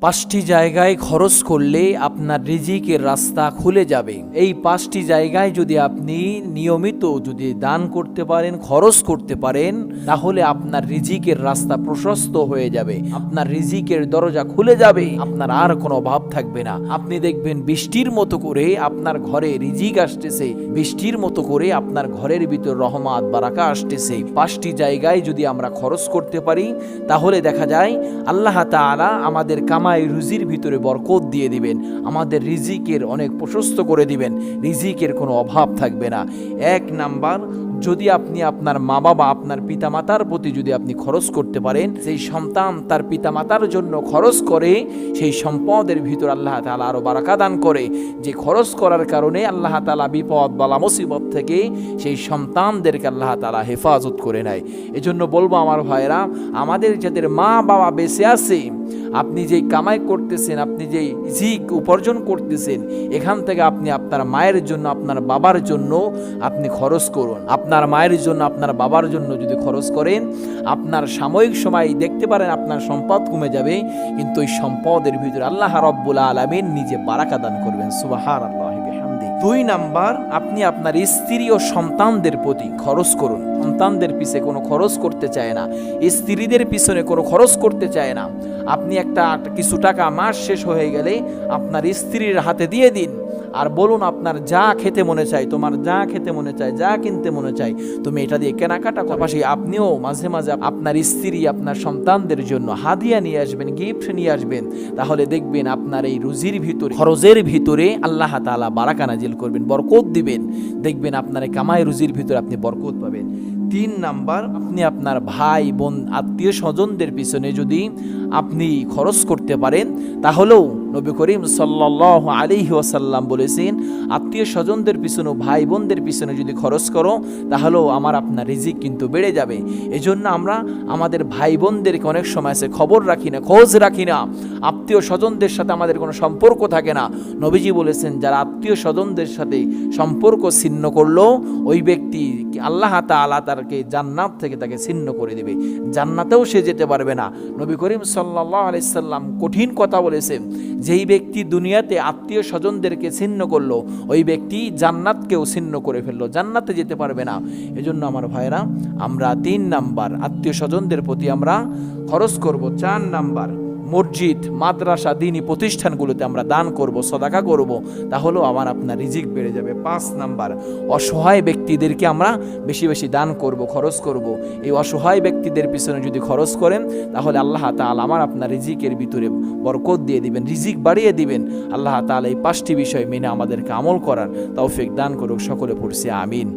পাঁচটি জায়গায় খরচ করলে আপনার রিজিকের রাস্তা খুলে যাবে। এই পাঁচটি জায়গায় যদি আপনি নিয়মিত যদি দান করতে পারেন, খরচ করতে পারেন, তাহলে আপনার রিজিকের রাস্তা প্রশস্ত হয়ে যাবে। আপনার রিজিকের দরজা খুলে যাবে। আপনার আর কোনো অভাব থাকবে না। আপনি দেখবেন বৃষ্টির মতো করে আপনার ঘরে রিজিক আসতেছে। বৃষ্টির মতো করে আপনার ঘরের ভিতর রহমাত বারাকা আসতেছে। পাঁচটি জায়গায় যদি আমরা খরচ করতে পারি, তাহলে দেখা যায় আল্লাহ তাআলা আমাদের কামাই রুজির ভিতরে বরকত দিয়ে দিবেন, আমাদের রিজিকের অনেক প্রশস্ত করে দিবেন, রিজিকের কোনো অভাব থাকবে না। এক নাম্বার, যদি আপনি আপনার মা বাবা, আপনার পিতামাতার প্রতি যদি আপনি খরচ করতে পারেন, সেই সন্তান তার পিতামাতার জন্য খরচ করে, সেই সম্পদের ভিতর আল্লাহ তালা আরও বারাকা দান করে। যে খরচ করার কারণে আল্লাহ তালা বিপদ বালা মুসিবত থেকে সেই সন্তানদেরকে আল্লাহ তালা হেফাজত করে নেয়। এজন্য বলব আমার ভাইরা আমাদের যাদের মা বাবা বেঁচে আছে আপনি যেই কামাই করতেছেন, আপনি যেই জিক উপার্জন করতেছেন, এখান থেকে আপনি আপনার মায়ের জন্য, আপনার বাবার জন্য আপনি খরচ করুন। আপনার মায়ের জন্য, আপনার বাবার জন্য যদি খরচ করেন, আপনার সাময়িক সময় দেখতে পারেন আপনার সম্পদ কমে যাবে, কিন্তু ওই সম্পদের ভিতরে আল্লাহ রব্বুল আলমিন নিজে বারাকা দান করবেন। সুবাহার আল্লাহ বিহামদি দুই নাম্বার, আপনি আপনার স্ত্রী ও সন্তানদের প্রতি খরচ করুন। সন্তানদের পিছে কোনো খরচ করতে চায় না। স্ত্রীদের পিছনে কোনো খরচ করতে চায় না। আপনি একটা, কিছু টাকা মাস শেষ হয়ে গেলে আপনার স্ত্রীর হাতে দিয়ে দিন। আর বলুন, আপনার যা খেতে মনে চায় তোমার যা খেতে মনে চায় যা কিনতে মনে চায় তুমি এটা দিয়ে কেনাকাটা পাশাপাশি আপনিও মাঝে মাঝে আপনার স্ত্রী, আপনার সন্তানদের জন্য হাদিয়া নিয়ে আসবেন গিফট নিয়ে আসবেন। তাহলে দেখবেন আপনার এই রুজির ভিতরে, খরচের ভিতরে আল্লাহ তাআলা বারাকা নাজিল করবেন, বরকত দিবেন। দেখবেন আপনার কামাই রুজির ভিতরে আপনি বরকত পাবেন। তিন নাম্বার, আপনি আপনার ভাই, বোন আত্মীয় স্বজনদের পিছনে যদি আপনি খরচ করতে পারেন, তাহলেও নবী করিম সাল্লাহ আলিহি ওয়াসাল্লাম বলেছেন, আত্মীয় স্বজনদের পিছনে ভাই বোনদের পিছনে যদি খরচ করো, তাহলেও আমার আপনার রিজিক কিন্তু বেড়ে যাবে। এজন্য আমরা আমাদের ভাই বোনদেরকে অনেক সময় আছে খবর রাখি না, খোঁজ রাখি না। আত্মীয় স্বজনদের সাথে আমাদের কোনো সম্পর্ক থাকে না। নবীজি বলেছেন, যারা আত্মীয় স্বজনদের সাথে সম্পর্ক ছিন্ন করল, ওই ব্যক্তি আল্লাহ তাআলা তারকে জান্নাত থেকে তাকে ছিন্ন করে দেবে। জান্নাতেও সে যেতে পারবে না। নবী করিম সাল্লাহ আলাইসাল্লাম কঠিন কথা বলেছেন, যেই ব্যক্তি দুনিয়াতে আত্মীয় স্বজনদেরকে ছিন্ন করল, ওই ব্যক্তি জান্নাতকেও ছিন্ন করে ফেলল, জান্নাতে যেতে পারবে না। এজন্য আমার ভাইরা আমরা তিন নাম্বার, আত্মীয় স্বজনদের প্রতি আমরা খরচ করব চার নাম্বার। মসজিদ, মাদ্রাসা, দিনী প্রতিষ্ঠানগুলোতে আমরা দান করব, সদাকা করব, তাহলেও আমার আপনার রিজিক বেড়ে যাবে। পাঁচ নাম্বার, অসহায় ব্যক্তিদেরকে আমরা বেশি বেশি দান করব, খরচ করব। এই অসহায় ব্যক্তিদের পিছনে যদি খরচ করেন, তাহলে আল্লাহ তাল আমার আপনার রিজিকের ভিতরে বরকত দিয়ে দিবেন, রিজিক বাড়িয়ে দিবেন। আল্লাহ তাল এই পাঁচটি বিষয় মেনে আমাদেরকে আমল করার তৌফিক দান করুক, সকলে পড়ছে, আমিন।